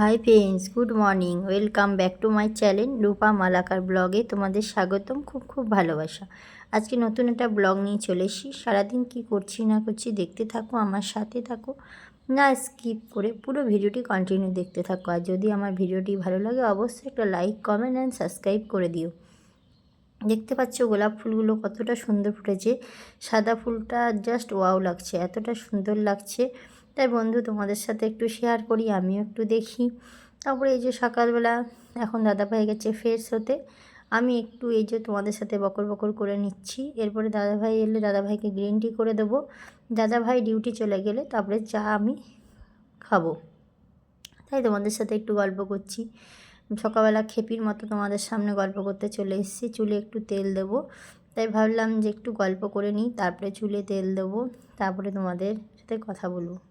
Hi friends good morning welcome back to my channel Rupa Malakar ব্লগে তোমাদের স্বাগতম, খুব খুব ভালোবাসা। আজকে নতুন একটা ব্লগ নিয়ে চলে এসেছি। সারাদিন কী করছি না করছি দেখতে থাকো, আমার সাথে থাকো। না স্কিপ করে পুরো ভিডিওটি কন্টিনিউ দেখতে থাকো। আর যদি আমার ভিডিওটি ভালো লাগে, অবশ্যই একটা লাইক কমেন্ট অ্যান্ড সাবস্ক্রাইব করে দিও। দেখতে পাচ্ছ গোলাপ ফুলগুলো কতটা সুন্দর ফুটেছে। সাদা ফুলটা জাস্ট ওয়াও লাগছে, এতটা সুন্দর লাগছে। তাই বন্ধু তোমাদের সাথে একটু শেয়ার করি, আমিও একটু দেখি। তারপরে এই যে সকালবেলা এখন দাদাভাই গেছে ফ্রেশ হতে, আমি একটু এই যে তোমাদের সাথে বকর বকর করে নিচ্ছি। এরপরে দাদাভাই এলে দাদাভাইকে গ্রিন টি করে দেবো। দাদাভাই ডিউটি চলে গেলে তারপরে চা আমি খাব। তাই তোমাদের সাথে একটু গল্প করছি। সকালবেলা খেপির মতো তোমাদের সামনে গল্প করতে চলে এসেছি। চুলে একটু তেল দেব। তাই ভাবলাম যে একটু গল্প করে নিই, তারপরে চুলে তেল দেবো। তারপরে তোমাদের সাথে কথা বলব।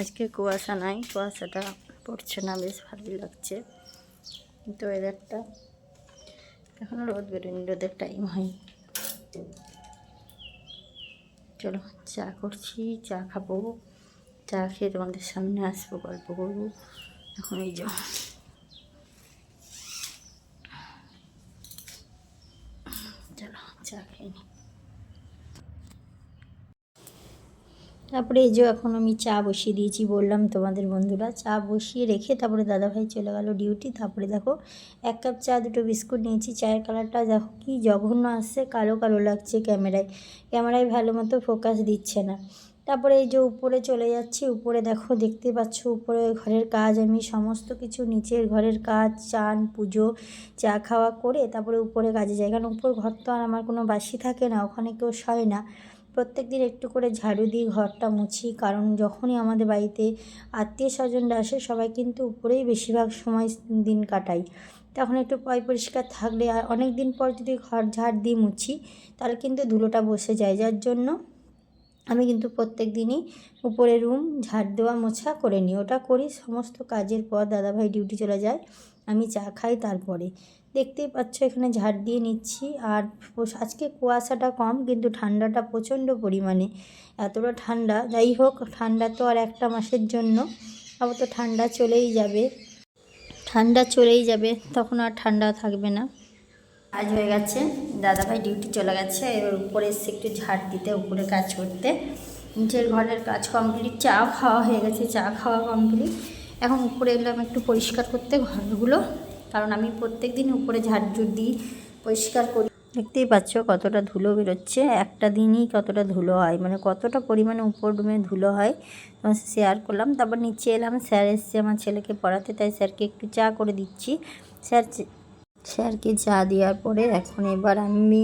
আজকে কুয়াশা নাই, কুয়াশাটা পড়ছে না, বেশ ভালোই লাগছে। কিন্তু ওয়েদারটা এখনও রোদ বেরোয়নি, রোদের টাইম হয় চলো, চা করছি, চা খাব। চা খেয়ে তোমাদের সামনে আসব, গল্প করব। এখন এই যাও চলো, চা খেয়ে নিই তারপরে এই যে এখন আমি চা বসিয়ে দিয়েছি, বললাম তোমাদের বন্ধুরা, চা বসিয়ে রেখে তারপরে দাদাভাই চলে গেল ডিউটি তারপরে দেখো এক কাপ চা, দুটো বিস্কুট নিয়েছি, চায়ের কালারটা দেখো কি জঘন্য আসছে, কালো কালো লাগছে ক্যামেরায় ক্যামেরায় ভালো মতো ফোকাস দিচ্ছে না। তারপরে এই যে উপরে চলে যাচ্ছি, উপরে দেখো দেখতে পাচ্ছ, উপরে ঘরের কাজ, আমি সমস্ত কিছু, নিচের ঘরের কাজ, চান, পুজো, চা খাওয়া করে তারপরে উপরে কাজে যাই। কারণ উপর ঘর তো আর আমার কোনো বাসি থাকে না, ওখানে কেউ সয় না। প্রত্যেক দিন একটু করে ঝাড়ু দিই ঘরটা মুছি, কারণ যখনই আমাদের বাড়িতে আত্মীয় স্বজনরা আসে, সবাই কিন্তু উপরেই বেশিরভাগ সময় দিন কাটাই। তখন একটু পয় পরিষ্কার থাকলে আর অনেক দিন পর যদি ঘর ঝাড় দিয়ে মুছি, তাহলে কিন্তু ধুলোটা বসে যায়। যার জন্য আমি কিন্তু প্রত্যেক দিনই উপরে রুম, ঝাড় দেওয়া, মোছা করে নিই। ওটা করি, সমস্ত কাজের পর দাদাভাই ডিউটি চলে যায়, আমি চা খাই তারপরে। দেখতেই পাচ্ছ, এখানে ঝাড় দিয়ে নিচ্ছি। আর আজকে কুয়াশাটা কম, কিন্তু ঠান্ডাটা প্রচণ্ড পরিমাণে। এতটা ঠান্ডা, যাই হোক, ঠান্ডা তো আর একটা মাসের জন্য। আবার তো ঠান্ডা চলেই যাবে। ঠান্ডা চলেই যাবে, তখন আর ঠান্ডা থাকবে না। কাজ হয়ে গেছে। দাদাভাই ডিউটি চলে গেছে, এবার উপরে এসে একটু ঝাড় দিতে, উপরে কাজ করতে। নিচের ঘরের কাজ কমপ্লিট, চা খাওয়া হয়ে গেছে, চা খাওয়া কমপ্লিট। এখন উপরে এলাম একটু পরিষ্কার করতে ঘরগুলো। কারণ আমি প্রত্যেক দিন উপরে ঝাড়ঝুট দিই, পরিষ্কার করি। দেখতেই পাচ্ছ কতটা ধুলো বেরোচ্ছে। একটা দিনই কতটা ধুলো হয় মানে কতটা পরিমাণে উপর রুমে ধুলো হয়, তোমার শেয়ার করলাম। তারপর নিচে এলাম, স্যার এসছে আমার ছেলেকে পড়াতে, তাই স্যারকে একটু চা করে দিচ্ছি। স্যার স্যারকে চা দেওয়ার পরে এখন এবার আমি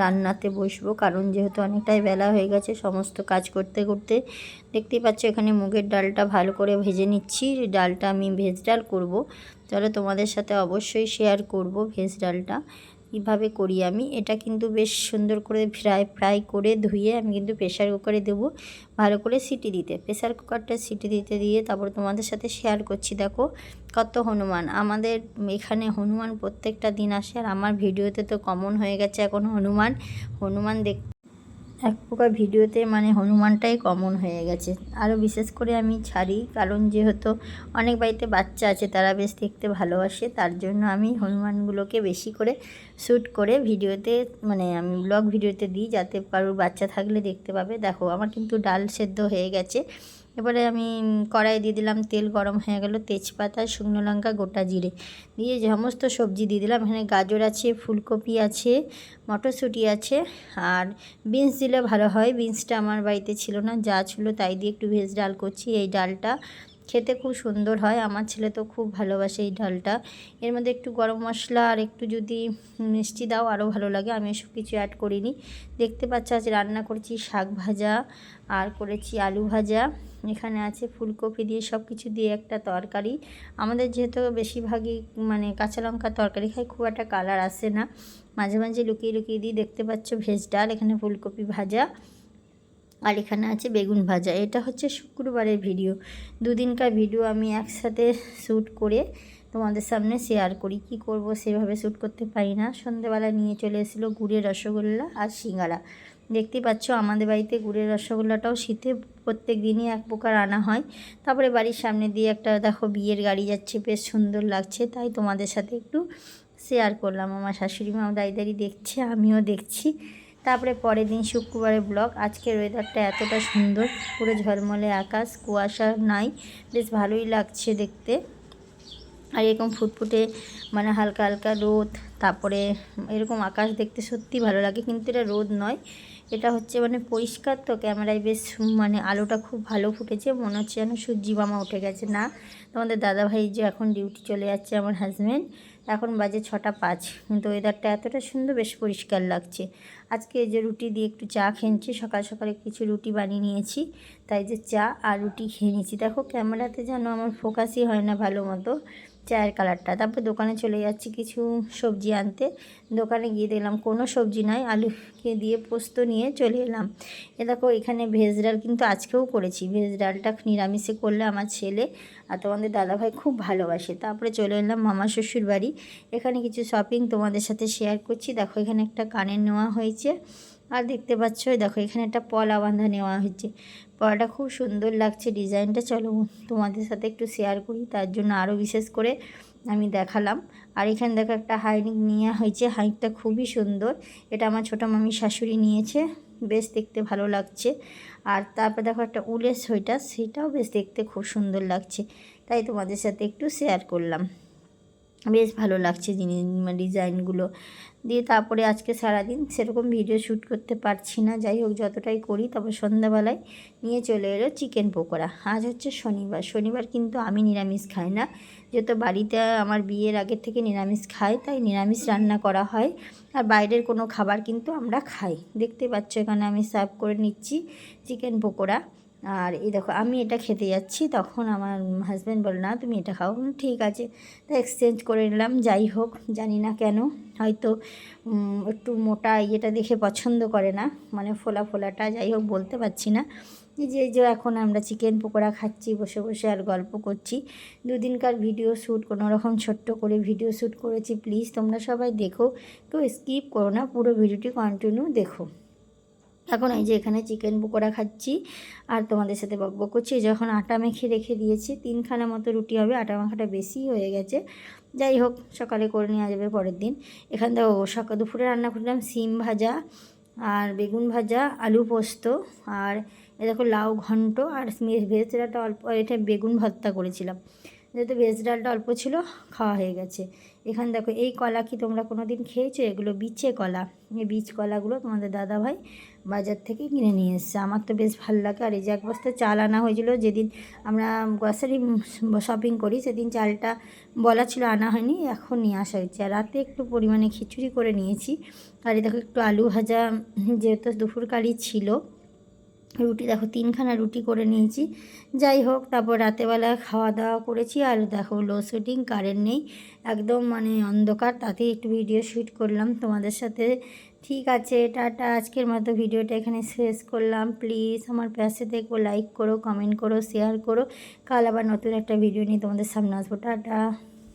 রান্নাতে বসবো। কারণ যেহেতু অনেকটাই বেলা হয়ে গেছে, সমস্ত কাজ করতে করতে দেখতেই পাচ্ছ এখানে মুগের ডালটা ভালো করে ভেজে নিচ্ছি। ডালটা আমি ভেজ ডাল করব। তাহলে তোমাদের সাথে অবশ্যই শেয়ার করব ভেজ ডালটা। কীভাবে করি আমি, এটা কিন্তু বেশ সুন্দর করে ফ্রাই ফ্রাই করে ধুয়ে আমি কিন্তু প্রেশার কুকারে দেবো। ভালো করে সিটি দিতে। প্রেশার কুকারটা সিটি দিতে দিয়ে তারপর তোমাদের সাথে শেয়ার করছি। দেখো কত হনুমান। আমাদের এখানে হনুমান প্রত্যেকটা দিন আসে আর আমার ভিডিওতে তো কমন হয়ে গেছে এখন হনুমান। হনুমান দেখ এক প্রকার ভিডিওতে মানে হনুমানটাই কমন হয়ে গেছে। আরও বিশেষ করে আমি ছাড়ি, কারণ যেহেতু অনেক বাড়িতে বাচ্চা আছে, তারা বেশ দেখতে ভালোবাসে, তার জন্য আমি হনুমানগুলোকে বেশি করে শ্যুট করে ভিডিওতে মানে আমি ব্লগ ভিডিওতে দিই, যাতে কারোর বাচ্চা থাকলে দেখতে পাবে। দেখো, আমার কিন্তু ডাল সেদ্ধ হয়ে গেছে। এবারে আমি কড়াই দিয়ে দিলাম তেল, গরম হয়ে গেল তেজপাতা, শুকনো লঙ্কা, গোটা জিরে। দিয়ে সমস্ত সবজি দিয়ে দিলাম। এখানে গাজর আছে, ফুলকপি আছে, মটরশুঁটি আছে, আর বিনস দিলে ভালো হয়। বিনসটা আমার বাড়িতে ছিল না, যা ছিল তাই দিয়ে একটু ভেজ ডাল করছি। এই ডালটা খেতে খুব সুন্দর হয়। আমার ছেলে তো খুব ভালোবাসে এই ডালটা। এর মধ্যে একটু গরম মশলা আর একটু যদি মিষ্টি দাও আরও ভালো লাগে। আমি এসব কিছু অ্যাড করিনি। দেখতে পাচ্ছ, আজ রান্না করেছি শাক ভাজা আর করেছি আলু ভাজা। এখানে আছে ফুলকপি দিয়ে সব কিছু দিয়ে একটা তরকারি। আমাদের যেহেতু বেশিরভাগই মানে কাঁচা লঙ্কা তরকারি খাই খুব একটা কালার আসে না। মাঝে মাঝে লুকিয়ে লুকিয়ে দিয়ে দেখতে পাচ্ছ, ভেজ ডাল, এখানে ফুলকপি ভাজা। আর এখানে আছে বেগুন ভাজা। এটা হচ্ছে শুক্রবারের ভিডিও। দুদিনকার ভিডিও আমি একসাথে শ্যুট করে তোমাদের সামনে শেয়ার করি। কি করব সেভাবে শ্যুট করতে পারি না। সন্ধেবেলা নিয়ে চলে এসেছিল গুড়ের রসগোল্লা আর সিঙ্গারা। দেখতেই পাচ্ছ আমাদের বাড়িতে গুড়ের রসগোল্লাটাও শীতে প্রত্যেক দিনই এক প্রকার আনা হয়। তারপরে বাড়ির সামনে দিয়ে একটা দেখো বিয়ের গাড়ি যাচ্ছে, বেশ সুন্দর লাগছে। তাই তোমাদের সাথে একটু শেয়ার করলাম। আমার শাশুড়ি মা দাঁড়িয়ে দেখছে, আমিও দেখছি। তারপরে পরের দিন শুক্রবারের ব্লগ। আজকের ওয়েদারটা এতটা সুন্দর, পুরো ঝলমলে আকাশ, কুয়াশা নাই, বেশ ভালোই লাগছে দেখতে। আর এরকম ফুটফুটে মানে হালকা হালকা রোদ, তারপরে এরকম আকাশ দেখতে সত্যি ভালো লাগে, কিন্তু এটা রোদ নয়, এটা হচ্ছে মানে পরিষ্কার তো, ক্যামেরায় বেশ মানে আলোটা খুব ভালো ফুটেছে, মনে হচ্ছে যেন সূর্যি মামা উঠে গেছে। না, তোমাদের দাদাভাই যে এখন ডিউটি চলে যাচ্ছে, আমার হাজব্যান্ড এখন বাজে ছটা পাঁচ, কিন্তু ওয়েদারটা এতটা সুন্দর, বেশ পরিষ্কার লাগছে। আজকে যে রুটি দিয়ে একটু চা খেয়েছি, সকাল সকালে কিছু রুটি বানিয়ে নিয়েছি, তাই যে চা আর রুটি খেয়ে নিয়েছি। দেখো, ক্যামেরাতে যেন আমার ফোকাসই হয় না ভালো মতো। চায়ের কালারটা। তারপর দোকানে চলে যাচ্ছি কিছু সবজি আনতে। দোকানে গিয়ে দেখলাম কোনো সবজি নাই, আলুকে দিয়ে পোস্ত নিয়ে চলে এলাম। এ দেখো, এখানে ভেজ ডাল কিন্তু আজকেও করেছি। ভেজ ডালটা নিরামিষে করলে আমার ছেলে আর তোমাদের দাদাভাই খুব ভালোবাসে। তারপরে চলে এলাম মামা শ্বশুর বাড়ি। এখানে কিছু শপিং তোমাদের সাথে শেয়ার করছি। দেখো, এখানে একটা কানের নেওয়া হয়েছে। আর দেখতে পাচ্ছ দেখো এখানে একটা পলা বাঁধা নেওয়া হয়েছে। পলাটা খুব সুন্দর লাগছে ডিজাইনটা, চলো তোমাদের সাথে একটু শেয়ার করি, তার জন্য আরও বিশেষ করে আমি দেখালাম। আর এখানে দেখো একটা হাইনিক নেওয়া হয়েছে হাইকটা খুবই সুন্দর। এটা আমার ছোটো মামি শাশুড়ি নিয়েছে, বেশ দেখতে ভালো লাগছে। আর তারপর দেখো একটা উলের সোয়েটার, সেটাও বেশ দেখতে খুব সুন্দর লাগছে। তাই তোমাদের সাথে একটু শেয়ার করলাম। বেশ ভালো লাগছে জিনিস ডিজাইনগুলো। দিয়ে তারপরে আজকে সারাদিন সেরকম ভিডিও শ্যুট করতে পারছি না। যাই হোক, যতটাই করি তারপর সন্ধ্যাবেলায় নিয়ে চলে এলো চিকেন পকোড়া। আজ হচ্ছে শনিবার। শনিবার কিন্তু আমি নিরামিষ খাই না। যেহেতু বাড়িতে আমার বিয়ের আগের থেকে নিরামিষ খাই, তাই নিরামিষ রান্না করা হয়। আর বাইরের কোনো খাবার কিন্তু আমরা খাই। দেখতে পাচ্ছ এখানে আমি সার্ভ করে নিচ্ছি চিকেন পকোড়া। আর এই দেখো, আমি এটা খেতে যাচ্ছি। তখন আমার হাজব্যান্ড বলে, না, তুমি এটা খাও। ঠিক আছে। তো এক্সচেঞ্জ করে নিলাম, যাই হোক, জানি না কেন। হয়তো একটু মোটা ইয়েটা দেখে পছন্দ করে না মানে ফোলা ফোলাটা, যাই হোক, বলতে পারছি না। যে যে, এখন আমরা চিকেন পকোড়া খাচ্ছি, বসে বসে আর গল্প করছি। দুদিনকার ভিডিও শ্যুট কোনো রকম ছোট্ট করে ভিডিও শ্যুট করেছি। প্লিজ তোমরা সবাই দেখো। কেউ স্কিপ করো না, পুরো ভিডিওটি কন্টিনিউ দেখো। এখন এই যে এখানে চিকেন পকোড়া খাচ্ছি আর তোমাদের সাথে বকবক করছি। যখন আটা মেখে রেখে দিয়েছি, তিনখানা মতো রুটি হবে, আটা মাখাটা বেশি হয়ে গেছে। যাই হোক, সকালে করে নেওয়া যাবে পরের দিন। এখান থেকে সকাল দুপুরে রান্না করলাম সিম ভাজা আর বেগুন ভাজা, আলু পোস্ত আর এ দেখো লাউ ঘন্ট আর ভেজ অল্প, এটা বেগুন ভর্তা করেছিলাম। যেহেতু ভেজ ডালটা অল্প ছিল, খাওয়া হয়ে গেছে। এখানে দেখো, এই কলা কি তোমরা কোনো দিন খেয়েছো? এগুলো বিচে কলা। এই বীজ কলাগুলো তোমাদের দাদাভাই বাজার থেকে কিনে নিয়ে এসছে। আমার তো বেশ ভালো লাগে। আর এই যে এক বস্তা চাল আনা হয়েছিল, যেদিন আমরা গ্রসারি শপিং করি, সেদিন চালটা বলা ছিল আনা হয়নি, এখন নিয়ে আসা হয়েছে। আর রাতে একটু পরিমাণে খিচুড়ি করে নিয়েছি। আর এই দেখো, একটু আলু ভাজা যেহেতু দুপুরকারই ছিল রুটি, দেখো তিনখানা রুটি করে নিয়েছি। যাই হোক, তারপর রাতেবেলা খাওয়া দাওয়া করেছি। আর দেখো লো শুটিং কারেন্ট নেই। একদম মানে অন্ধকার, তাতেই একটু ভিডিও শ্যুট করলাম তোমাদের সাথে। ঠিক আছে, টাটা। আজকের মতো ভিডিওটা এখানে শেষ করলাম। প্লিজ আমার পাশে দেখব লাইক করো কমেন্ট করো শেয়ার করো। কাল আবার নতুন একটা ভিডিও নিয়ে তোমাদের সামনে আসব। টাটা।